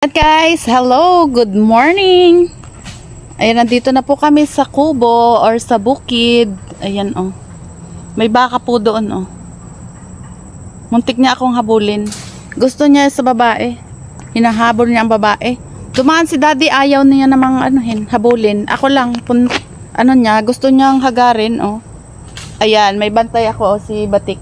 At guys, hello, good morning. Ayan, nandito na po kami sa kubo or sa bukid. Ayan, oh. May baka po doon, oh. Muntik niya akong habulin. Gusto niya sa babae. Hinahabol niya ang babae. Dumaan si daddy, ayaw niya namang anuhin, habulin. Ako lang, pun, ano niya, gusto niyang hagarin, oh. Ayan, may bantay ako, oh, si Batik.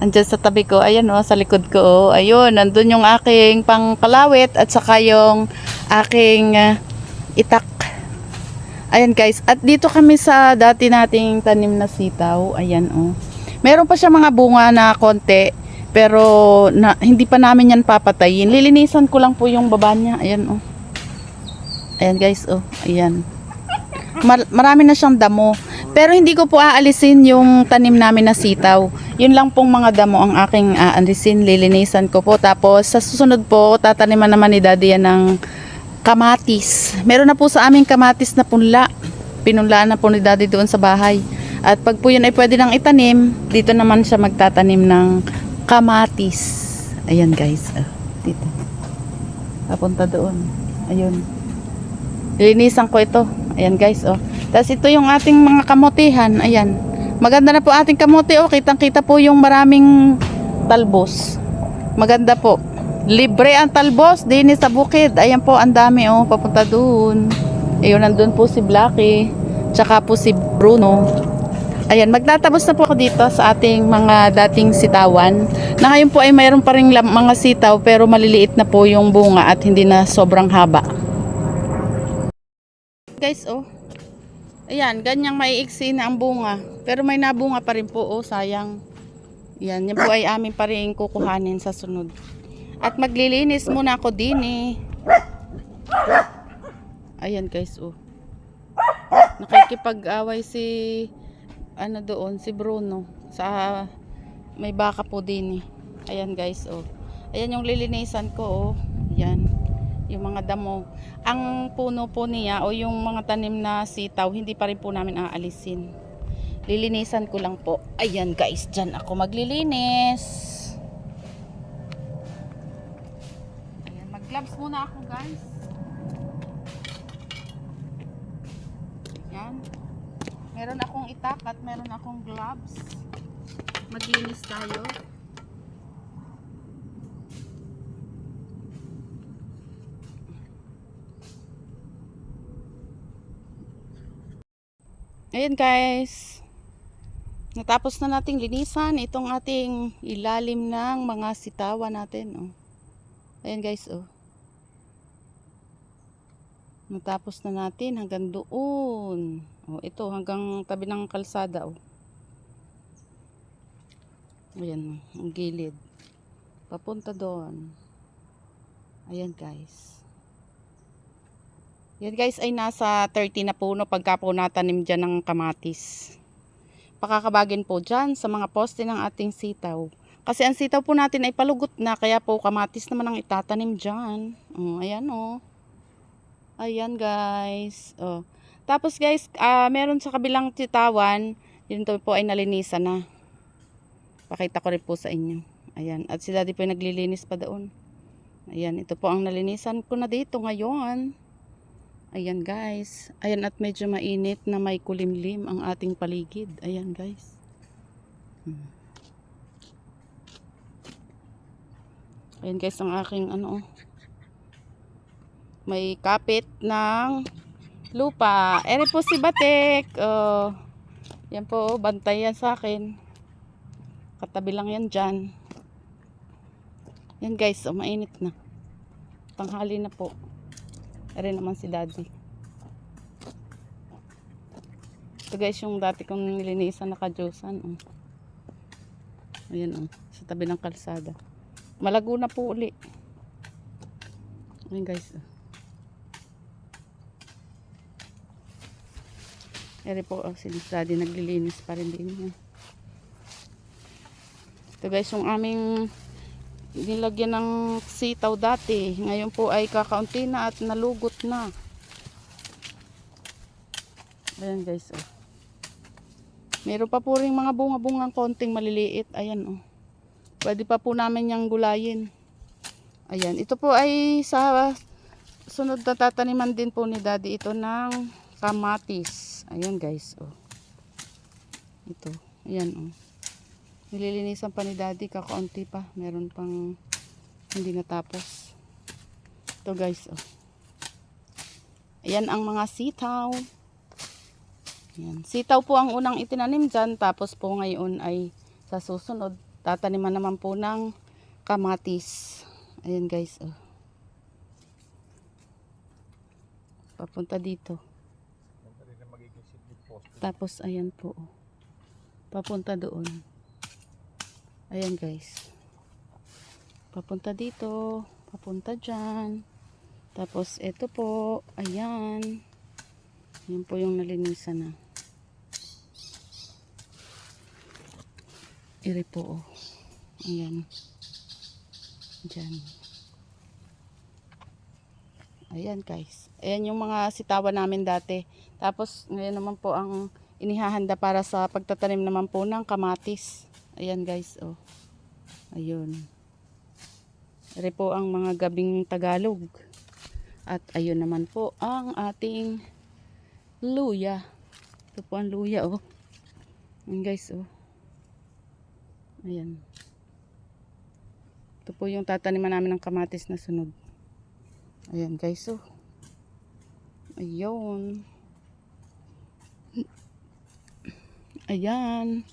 Andyan sa tabi ko, ayan o, sa likod ko, oh. ayun, nandun yung aking pangkalawit at saka yung aking ah, itak. Ayan guys, at dito kami sa dati nating tanim na sitaw, ayan o. Meron pa siya mga bunga na konti, pero na, hindi pa namin yan papatayin. Lilinisan ko lang po yung baba niya, ayan o. Ayan guys, oh, ayan. Mar- marami na siyang damo. Pero hindi ko po aalisin yung tanim namin na sitaw. Yun lang pong mga damo ang aking aalisin, lilinisan ko po. Tapos sa susunod po, tataniman naman ni Daddy yan ng kamatis. Meron na po sa aming kamatis na punla. Pinunlaan na po ni Daddy doon sa bahay. At pag po yun ay pwede nang itanim, dito naman siya magtatanim ng kamatis. Ayan guys, ah, dito. Papunta doon. Ayun. Linisan ko ito. Ayan guys, oh. Tapos ito yung ating mga kamutihan. Ayan. Maganda na po ating kamote, oh. Kitang-kita po yung maraming talbos. Maganda po. Libre ang talbos din sa bukid. Ayan po, ang dami, oh. Papunta doon. Ayun, nandun po si Blackie. Tsaka po si Bruno. Ayan, magtatapos na po ako dito sa ating mga dating sitawan. Na ngayon po ay mayroon pa rin mga sitaw pero maliliit na po yung bunga at hindi na sobrang haba. Guys, oh. Ayan, ganyang maiiksi na ang bunga. Pero may nabunga pa rin po, oh, sayang. Yan, yan po ay amin pa rin kukuhanin sa sunod. At maglilinis muna ako din eh. Ayan guys, oh. Nakikipag-away si ano doon, si Bruno sa may baka po din eh. Ayan guys, oh. Ayan yung lilinisan ko, oh. Ayan yung mga damo. Ang puno po niya o yung mga tanim na sitaw, hindi pa rin po namin aalisin. Lilinisan ko lang po. Ayan guys, dyan ako maglilinis. Ayan, mag-gloves muna ako guys. Ayan. Meron akong itak at meron akong gloves. Maglinis tayo. Ayan guys. Natapos na nating linisan itong ating ilalim ng mga sitawan natin. Oh. Ayan guys. Oh. Natapos na natin hanggang doon. Oh, ito hanggang tabi ng kalsada. Oh. Ayan. Ang gilid. Papunta doon. Ayan guys. Yan guys ay nasa 30 na puno pagka po natanim dyan ng kamatis. Pakakabagin po dyan sa mga poste ng ating sitaw. Kasi ang sitaw po natin ay palugot na kaya po kamatis naman ang itatanim dyan. Oh, ayan oh. Ayan guys. Oh. Tapos guys, ah, meron sa kabilang sitawan, yun to po ay nalinisan na. Pakita ko rin po sa inyo. Ayan. At si daddy po ay naglilinis pa doon. Ayan, ito po ang nalinisan ko na dito ngayon. Ayan guys. Ayan at medyo mainit na may kulimlim ang ating paligid. Ayan guys. Hmm. Ayan guys ang aking ano. May kapit ng lupa. Ere po si Batek. Oh. Yan po, oh, bantay yan sa akin. Katabi lang yan dyan. Yan guys, oh, mainit na. Tanghali na po. Ere naman si daddy. Ito guys yung dati kong nilinisan na kadyusan. Oh. Ayan oh. Sa tabi ng kalsada. Malago na po uli. Ayan guys. Oh. Po oh, si daddy naglilinis pa rin din. Oh. Ito guys yung aming nilagyan ng sitaw dati. Ngayon po ay kakaunti na at nalugot na. Ayan guys, oh. Meron pa po rin mga bunga-bungang konting maliliit. Ayan, oh. Pwede pa po namin yung gulayin. Ayan, ito po ay sa sunod na tataniman din po ni daddy ito ng kamatis. Ayan guys, oh. Ito, ayan oh. Nililinisan pa ni daddy, kakaunti pa. Meron pang hindi natapos. Ito guys, oh. Ayan ang mga sitaw. Ayan. Sitaw po ang unang itinanim dyan. Tapos po ngayon ay sa susunod, tataniman naman po ng kamatis. Ayan guys, oh. Papunta dito. Tapos ayan po. oh. Papunta doon. Ayan guys. Papunta dito. Papunta dyan. Tapos ito po. Ayan. Yan po yung nalinisan na. Iri po. Oh. Ayan. Diyan. Ayan guys. Ayan yung mga sitawan namin dati. Tapos ngayon naman po ang inihahanda para sa pagtatanim naman po ng kamatis. Ayan guys. Oh. Ayun. Ere po ang mga gabing Tagalog. At ayun naman po ang ating luya. Ito po ang luya oh. Ayan guys oh. Ayan. Ito po yung tataniman namin ng kamatis na sunod. Ayan guys oh. Ayun. Ayan.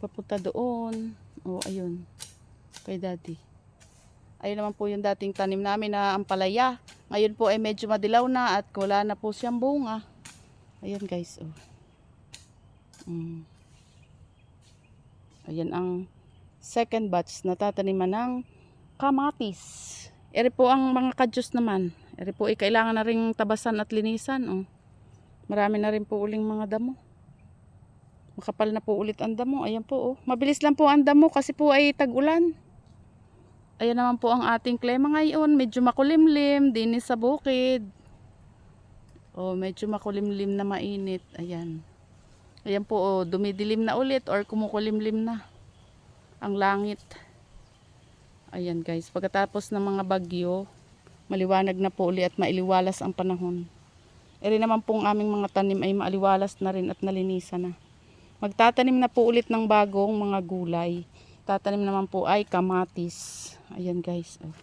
Papunta doon. Oh, ayun. Kay daddy. Ayun naman po yung dating tanim namin na ampalaya. Ngayon po ay medyo madilaw na at wala na po siyang bunga. Ayan guys, oh. Mm. Ayan ang second batch na tataniman ng kamatis. Ere po ang mga kadyos naman. Ere po ay kailangan na rin tabasan at linisan, oh. Marami na rin po uling mga damo. Makapal na po ulit ang damo. Ayan po, oh. Mabilis lang po ang damo kasi po ay tag-ulan. Ayan naman po ang ating klema ngayon. Medyo makulimlim. Dinis sa bukid. Oh, medyo makulimlim na mainit. Ayan. Ayan po, oh, dumidilim na ulit or kumukulimlim na ang langit. Ayan guys, pagkatapos ng mga bagyo, maliwanag na po ulit at mailiwalas ang panahon. Eri naman pong aming mga tanim ay maaliwalas na rin at nalinisan na. Magtatanim na po ulit ng bagong mga gulay. Tatanim naman po ay kamatis. Ayan guys. Oh.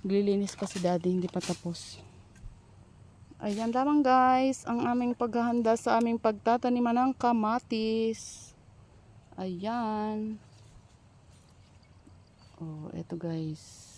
Glilinis pa si daddy, hindi pa tapos. Ayan lamang guys, ang aming paghahanda sa aming pagtataniman ng kamatis. Ayan. Oh, eto guys.